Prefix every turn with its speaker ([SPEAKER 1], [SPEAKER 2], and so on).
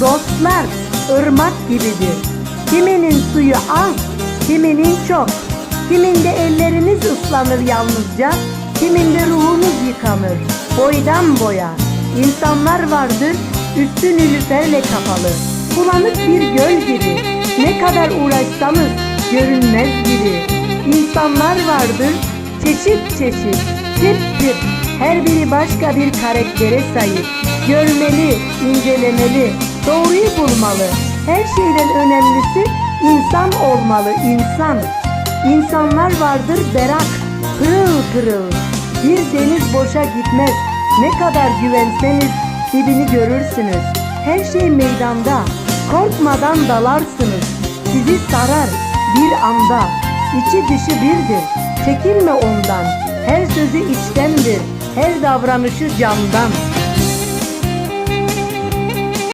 [SPEAKER 1] Dostlar ırmak gibidir. Kiminin suyu az, kiminin çok. Kiminde elleriniz ıslanır yalnızca, kiminde ruhunuz yıkanır. Boydan boya. İnsanlar vardır üstü nilüferle kapalı. Bulanık bir göl gibi. Ne kadar uğraşsanız görünmez gibi. İnsanlar vardır çeşit çeşit, tip tip. Her biri başka bir karaktere sahip. Görmeli, incelemeli, doğruyu bulmalı. Her şeyden önemlisi insan olmalı, insan. İnsanlar vardır berak, pırıl pırıl. Bir deniz boşa gitmez. Ne kadar güvenseniz dibini görürsünüz. Her şey meydanda. Korkmadan dalarsınız. Sizi sarar bir anda. İçi dışı birdir. Çekinme ondan. Her sözü içtendir. Her davranışı candan.